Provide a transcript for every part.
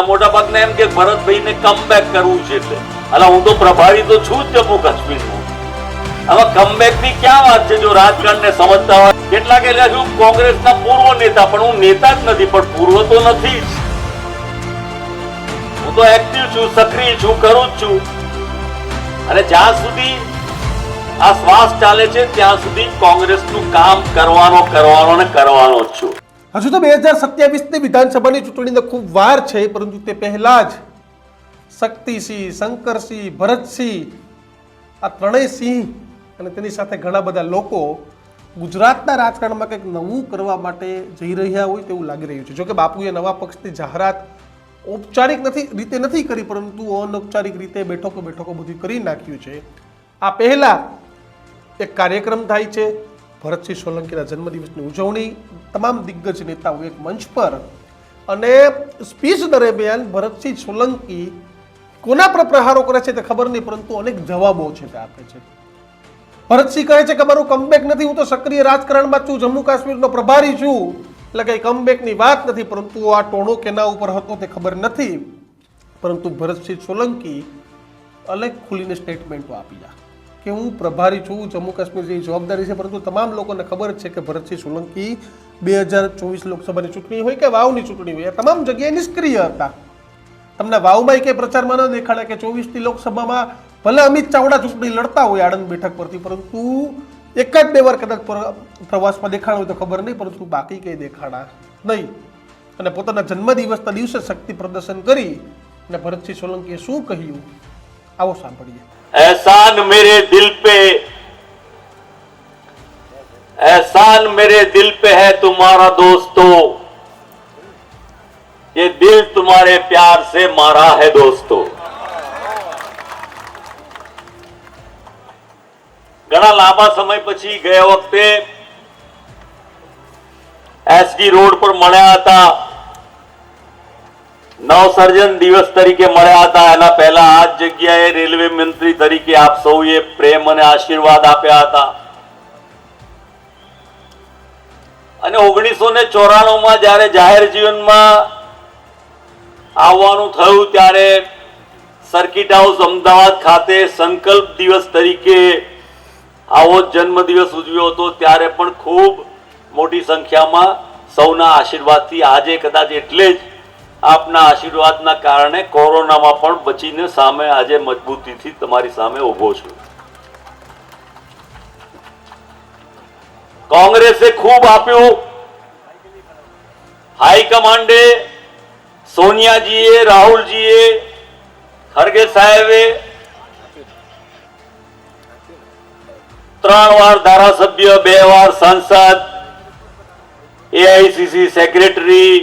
મોટા ભાગને એમ કે ભરતભાઈને કમબેક કરવું છે એટલે. અલા, હું તો પ્રભારી તો છું જ જમ્મુ કાશ્મીરનો હવે કમબેકની ક્યાં વાત છે? જો રાજકારણને સમજતા હોય, કેટલાક એટલે હું કોંગ્રેસના પૂર્વ નેતા, પણ હું નેતા જ નથી, પણ પૂર્વ તો નથી જ. હું તો એક્ટિવ છું, સક્રિય છું કરું જ છું. અને જ્યાં સુધી આ શ્વાસ ચાલે છે, ત્યાં સુધી કોંગ્રેસનું કામ કરવાનો કરવાનો ને કરવાનો જ છું. હજુ તો બે હજાર સત્યાવીસની વિધાનસભાની ચૂંટણીને ખૂબ વાર છે, પરંતુ તે પહેલાં જ શક્તિસિંહ, શંકરસિંહ, ભરતસિંહ, આ ત્રણેય સિંહ અને તેની સાથે ઘણા બધા લોકો ગુજરાતના રાજકારણમાં કંઈક નવું કરવા માટે જઈ રહ્યા હોય તેવું લાગી રહ્યું છે. જોકે બાપુએ નવા પક્ષની જાહેરાત ઔપચારિક નથી, રીતે નથી કરી, પરંતુ અનૌપચારિક રીતે બેઠકો બેઠકો બધી કરી નાખ્યું છે. આ પહેલાં એક કાર્યક્રમ થાય છે ભરતસિંહ સોલંકીના જન્મદિવસની ઉજવણી તમામ દિગ્ગજ નેતાઓ એક મંચ પર અને સ્પીચ દરમિયાન ભરતસિંહ સોલંકી કોના પર પ્રહારો કરે છે તે ખબર નહીં, પરંતુ અનેક જવાબો છે તે આપે છે. ભરતસિંહ કહે છે કે મારું કમબેક નથી, હું તો સક્રિય રાજકારણમાં છું જમ્મુ કાશ્મીરનો પ્રભારી છું. એટલે કંઈ કમબેકની વાત નથી, પરંતુ આ ટોણો કેના ઉપર હતો તે ખબર નથી. પરંતુ ભરતસિંહ સોલંકી અલગ ખુલીને સ્ટેટમેન્ટો આપી કે હું પ્રભારી છું જમ્મુ કાશ્મીર જેવી જવાબદારી છે, પરંતુ તમામ લોકોને ખબર છે કે ભરતસિંહ સોલંકી બે હજાર ચોવીસ લોકસભાની ચૂંટણી હોય કે વાવની ચૂંટણી હોય, એ તમામ જગ્યાએ નિષ્ક્રિય હતા. તમને વાવમાં કે પ્રચારમાં ન દેખાડે કે ચોવીસની લોકસભામાં ભલે અમિત ચાવડા ચૂંટણી લડતા હોય આણંદ બેઠક પરથી, પરંતુ એક જ બે વાર કદાચ પ્રવાસમાં દેખાડ હોય તો ખબર નહીં, પરંતુ બાકી કંઈ દેખાડા નહીં. અને પોતાના જન્મદિવસના દિવસે શક્તિ પ્રદર્શન કરી અને ભરતસિંહ સોલંકીએ શું કહ્યું? આવો સાંભળીએ एहसान मेरे दिल पे एहसान मेरे दिल पे है तुम्हारा दोस्तों ये दिल तुम्हारे प्यार से मारा है दोस्तों ઘણા લાંબા સમય પછી ગયા વખતે એસજી રોડ પર મળ્યા હતા નવસર્જન દિવસ તરીકે મળ્યા હતા. એના પહેલા આ જગ્યાએ રેલવે મંત્રી તરીકે આપ સૌએ પ્રેમ અને આશીર્વાદ આપ્યા હતા. અને ઓગણીસો ને ચોરાણું માં જયારે જાહેર જીવનમાં આવવાનું થયું, ત્યારે સર્કિટ હાઉસ અમદાવાદ ખાતે સંકલ્પ દિવસ તરીકે આવો જન્મ જન્મદિવસ ઉજવ્યો હતો. ત્યારે પણ ખૂબ મોટી સંખ્યામાં સૌના આશીર્વાદથી આજે કદાચ એટલે જ આપના આશીર્વાદના કારણે કોરોનામાં પણ બચીને સામે આજે મજબૂતીથી તમારી સામે ઊભો છું. કોંગ્રેસે ખૂબ આપ્યું. હાઈકમાન્ડે સોનિયાજીએ, રાહુલજીએ, ખરગે સાહેબે ત્રણ વાર ધારાસભ્ય, બે વાર સાંસદ એઆઈસીસી સેક્રેટરી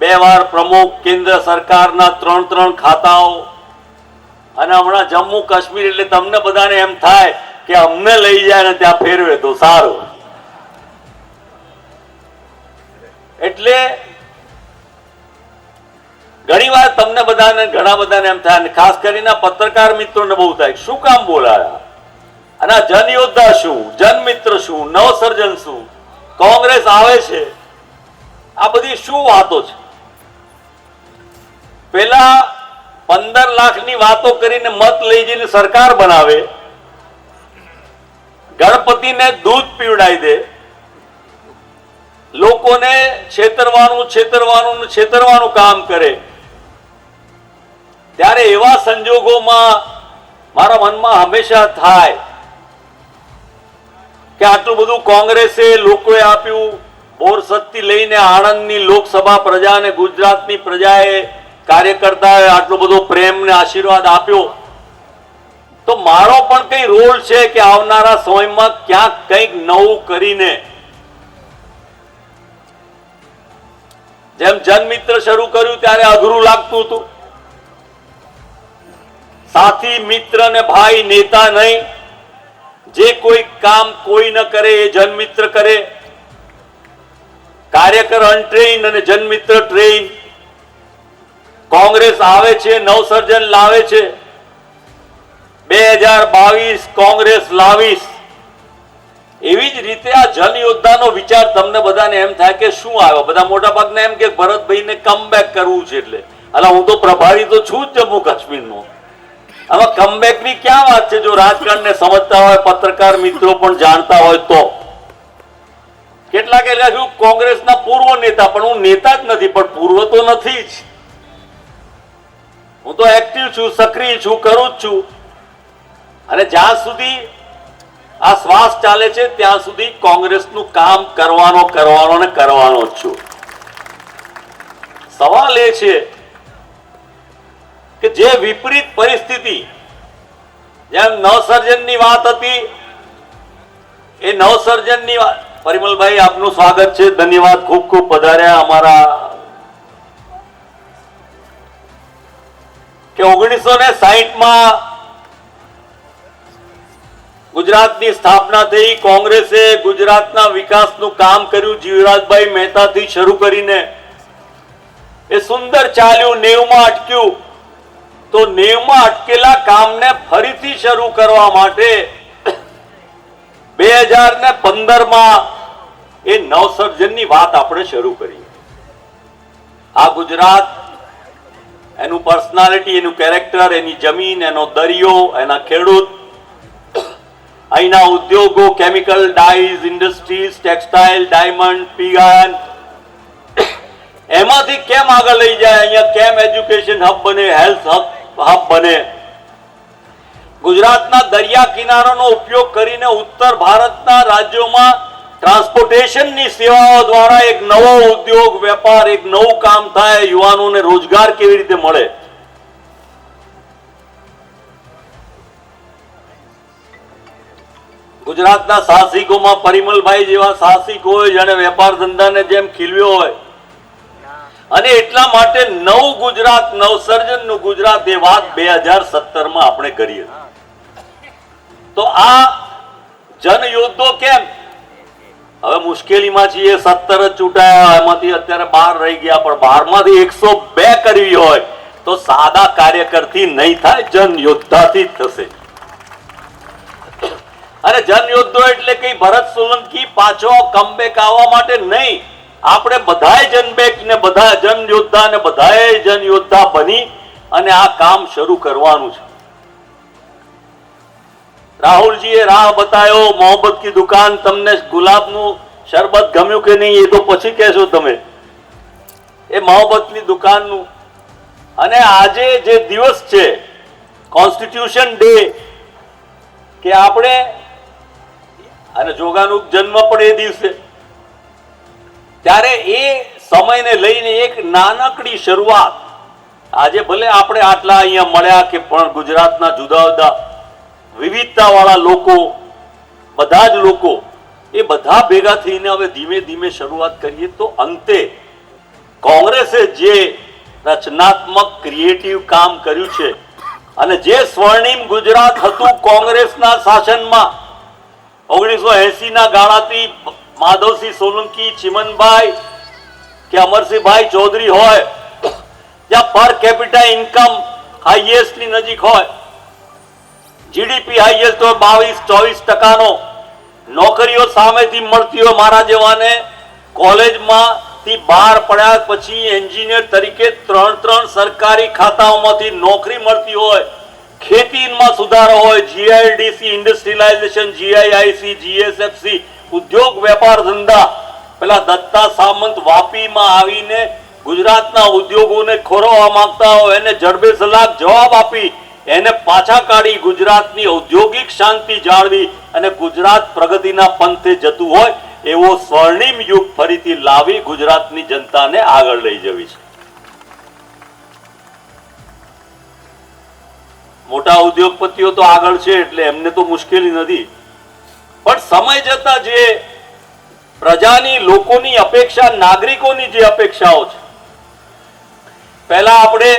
બે વાર પ્રમુખ, કેન્દ્ર સરકારના ત્રણ ત્રણ ખાતાઓ. અને હમણાં જમ્મુ કાશ્મીર એટલે તમને બધાને એમ થાય કે અમને લઈ જાય ને ત્યાં ફેરવે તો સારું. એટલે ઘણી વાર તમને બધાને, ઘણા બધાને એમ થાય ખાસ કરીને પત્રકાર મિત્રોને બહુ થાય શું કામ બોલાયા? અને આ જનયોદ્ધા શું? જનમિત્ર શું? નવસર્જન શું? કોંગ્રેસ આવે છે? આ બધી શું વાતો છે? પેલા પંદર લાખની વાતો કરીને મત લઈ જઈને સરકાર બનાવે, ગણપતિને દૂધ પીવડાવી દે, લોકોને છેતરવાનું છેતરવાનું છેતરવાનું કામ કરે, ત્યારે એવા સંજોગોમાં મારા મનમાં હંમેશા થાય કે આટલું બધું કોંગ્રેસે લોકોએ આપ્યું, બોરસદથી લઈને આણંદની લોકસભા પ્રજા અને ગુજરાતની પ્રજાએ કાર્યકર્તાએ આટલો બધો પ્રેમ ને આશીર્વાદ આપ્યો. તો મારો પણ કઈ રોલ છે કે આવનારા સમયમાં ક્યાંક કંઈક નવું કરીને? જેમ જનમિત્ર શરૂ કર્યું ત્યારે અઘરું લાગતું હતું. સાથી, મિત્ર ને ભાઈ, નેતા નહીં. જે કોઈ કામ કોઈ ન કરે એ જનમિત્ર કરે. કાર્યકર અનટ્રેન અને જનમિત્ર ટ્રેન કોંગ્રેસ આવે છે, નવસર્જન લાવે છે. બે હજાર બાવીસ કોંગ્રેસ લાવીસ એવી જ રીતે આ જલ યોદ્ધાનો વિચાર તમને બધાને એમ થાય કે શું આવ્યો બધા મોટા ભાગને એમ કે ભરતભાઈને કમબેક કરવું છે એટલે. અલા, હું તો પ્રભારી તો છું જ જમ્મુ કાશ્મીરનો. આમાં કમબેકની ક્યાં વાત છે? જો રાજકારણને સમજતા હોય, પત્રકાર મિત્રો પણ જાણતા હોય તો. કેટલાક એટલે શું કોંગ્રેસના પૂર્વ નેતા, પણ હું નેતા જ નથી, પણ પૂર્વ તો નથી જ. હું તો એક્ટિવ છું, સક્રિય છું, કરું જ છું. અને જ્યાં સુધી આ શ્વાસ ચાલે છે, ત્યાં સુધી કોંગ્રેસનું કામ કરવાનો કરવાનો ને કરવાનો જ છું. સવાલ એ છે કે જે વિપરીત પરિસ્થિતિ, જેમ નવસર્જનની વાત હતી, એ નવસર્જનની વાત પરિમલભાઈ, આપનું સ્વાગત છે. ધન્યવાદ ખૂબ ખૂબ પધાર્યા અમારા કે ઓગણીસો ને સાહીઠમાં ગુજરાતની સ્થાપના થઈ, કોંગ્રેસે ગુજરાતના વિકાસનું કામ કર્યું, જીવરાજભાઈ મહેતાથી શરૂ કરીને. એ સુંદર ચાલ્યું, નેવમાં અટક્યું. તો નેવમાં અટકેલા કામને ફરીથી શરૂ કરવા માટે બે હજાર ને પંદરમાં એ નવસર્જનની વાત આપણે શરૂ કરી. આ ગુજરાત એનું પર્સનાલિટી એનું કેરેક્ટર એની જમીન, એનો દરિયો, એના ખેડૂત, અહીંના ઉદ્યોગો chemical dyes industries textile diamond પીગાન એમાંથી કેમ આગળ લઈ જાય? અહીંયા કેમ એજ્યુકેશન હબ બને હેલ્થ હબ હબ બને? ગુજરાતના દરિયા કિનારાનો ઉપયોગ કરીને ઉત્તર ભારતના રાજ્યોમાં ટ્રાન્સપોર્ટેશનની સેવાઓ દ્વારા એક નવો ઉદ્યોગ, વેપાર, એક નવું કામ થાય, યુવાનોને રોજગાર કેવી રીતે મળે? ગુજરાતના સાહસિકોમાં પરિમલભાઈ જેવા સાહસિકો જેને વેપાર ધંધાને જેમ ખીલવ્યો હોય. અને એટલા માટે નવ ગુજરાત, નવસર્જનનું ગુજરાત એ વાત બે હજાર સત્તરમાં આપણે કરીએ. તો આ જનયુદ્ધો કેમ? હવે મુશ્કેલીમાં છીએ, સત્તર જ ચૂંટાયા, એમાંથી અત્યારે બાર રહી ગયા, પણ બારમાંથી એકસો બે કરવી હોય તો સાદા કાર્યકરથી નહીં થાય જન યોદ્ધાથી થશે. અને જન એટલે કઈ ભરત સોલંકી પાછો કમબેક આવવા માટે નહીં. આપણે બધાએ જનબેક ને બધા જન યોદ્ધા ને બધાએ જન યોદ્ધા બની અને આ કામ શરૂ કરવાનું છે. રાહુલજીએ રાહ બતાવ્યો મોહબ્બત કી દુકાન તમને ગુલાબનું શરબત ગમ્યું કે નહીં એ તો પછી કહેશો તમે. એ મોહબ્બતની દુકાનનું. અને આજે જે દિવસ છે, કોન્સ્ટિટ્યુશન ડે, કે આપણે, અને જોગાનું જન્મ પણ એ દિવસે. ત્યારે એ સમયને લઈને એક નાનકડી શરૂઆત. આજે ભલે આપણે આટલા અહીંયા મળ્યા કે પણ ગુજરાતના જુદા જુદા વિવિધતા વાળા લોકો, બધા જ લોકો, એ બધા ભેગા થઈને હવે ધીમે ધીમે શરૂઆત કરીએ તો અંતે કોંગ્રેસે જે રચનાત્મક ક્રિએટિવ કામ કર્યું છે અને જે સ્વર્ણિમ ગુજરાત હતું કોંગ્રેસના શાસનમાં, ઓગણીસો એસી ના ગાળાથી માધવસિંહ સોલંકી, ચિમનભાઈ, કે અમરસિંહભાઈ ચૌધરી હોય જ્યાં પર કેપિટા ઇન્કમ હાઈએસ્ટની નજીક હોય જીડીપી હાઈએસ્ટ હોય બાવીસ, ચોવીસ ટકાનો. નોકરીઓ સામેથી મળતી હોય મારા જેવાને કોલેજમાં થી બહાર પડ્યા પછી એન્જિનિયર તરીકે ત્રણ ત્રણ સરકારી ખાતાઓમાંથી નોકરી મળતી હોય, ખેતીમાં સુધારો હોય જીઆઈડીસી ઇન્ડસ્ટ્રીલાઇઝેશન જીઆઈઆઈસી જીએસએફસી ઉદ્યોગ વેપાર ધંધા. પેલા દત્તા સામંત વાપીમાં આવીને ગુજરાતના ઉદ્યોગોને ખોરવવા માંગતા હોય, એને જડબે સલાહ જવાબ આપી. એને પાછા કાઢી ગુજરાતની ઔદ્યોગિક શાંતિ જાળવી અને ગુજરાત પ્રગતિના પંથે જતું હોય એવો સ્વર્ણિમ યુગ ફરીથી લાવી ગુજરાતની જનતાને આગળ લઈ જવી છે. મોટા ઉદ્યોગપતિઓ તો આગળ છે એટલે એમને તો મુશ્કેલી નથી. પણ સમય જતા જે પ્રજાની લોકોની અપેક્ષા, નાગરિકોની જે અપેક્ષાઓ છે, પહેલા આપણે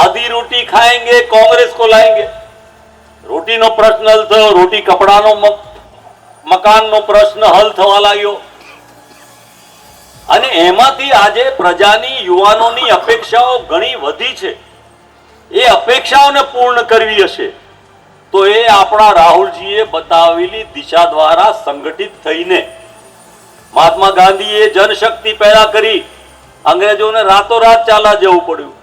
આધી રોટી ખાएंगे કોંગ્રેસ કો લાએंगे રોટીનો પ્રશ્ન હલ થયો રોટી કપડા નો મકાન નો પ્રશ્ન હલ થવા લાગ્યો અને એમાંથી આજે પ્રજાની યુવાનોની અપેક્ષાઓ ઘણી વધી છે. એ અપેક્ષાઓને પૂર્ણ કરવી હશે. તો એ આપણા રાહુલજીએ બતાવેલી દિશા દ્વારા સંગઠિત થઈને મહાત્મા ગાંધીએ જનશક્તિ પેદા કરી. અંગ્રેજોને રાતોરાત ચાલા જવું પડ્યું.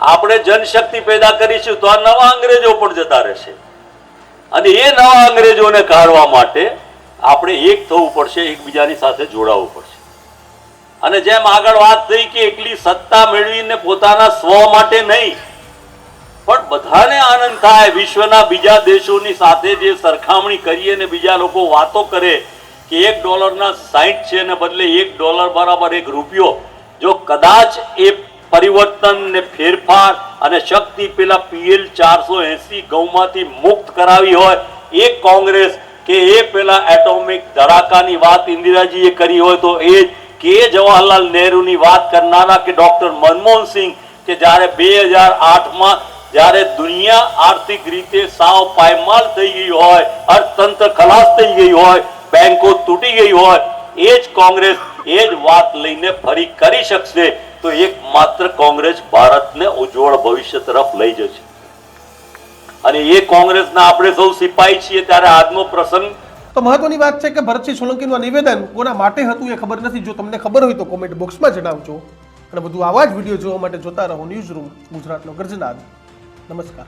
આપણે જનશક્તિ પેદા કરીશું તો આ નવા અંગ્રેજો પણ જતા રહેશે. અને એ નવા અંગ્રેજોને કાઢવા માટે આપણે એક થવું પડશે, એકબીજાની સાથે જોડાવવું પડશે. અને જેમ આગળ વાત થઈ કે એકલી સત્તા મેળવીને પોતાના સ્વ માટે નહીં, પણ બધાને આનંદ થાય વિશ્વના બીજા દેશોની સાથે જે સરખામણી કરીએ ને બીજા લોકો વાતો કરે કે એક ડોલરના સાઈઠ છે ને બદલે એક ડોલર બરાબર એક રૂપિયો, જો કદાચ એ પરિવર્તન ને ફેરફાર અને શક્તિ પેલા પીએલ ચારસો એસી ગૌમાંથી મુક્ત કરાવી હોય, એ કોંગ્રેસ કે એ પેલા એટોમિક ધડાકાની વાત ઇન્દિરાજીએ કરી હોય તો એ જ કે જવાહરલાલ નહેરુની વાત કરનારા કે ડોક્ટર મનમોહન સિંહ કે જ્યારે બે હજાર આઠમાં જ્યારે દુનિયા આર્થિક રીતે સાવ પાયમાલ થઈ ગઈ હોય, અર્થતંત્ર ખલાસ થઈ ગઈ હોય, બેંકો તૂટી ગઈ હોય, એ જ કોંગ્રેસ એ જ વાત લઈને ફરી કરી શકશે. તો એકમાત્ર કોંગ્રેસ ભારતને ઉજ્જવળ ભવિષ્ય તરફ લઈ જશે. અને એ કોંગ્રેસના આપણે સૌ સિપાહી છીએ ત્યારે આજનો પ્રસંગ તો મહત્વની વાત છે કે ભરતસિંહ સોલંકીનું નિવેદન કોના માટે હતું એ ખબર નથી. જો તમને ખબર હોય તો કોમેન્ટ બોક્સમાં જણાવજો. અને બધું આવા જ વીડિયો જોવા માટે જોતા રહો ન્યૂઝ રૂમ ગુજરાતનો ગર્જનાદ. નમસ્કાર.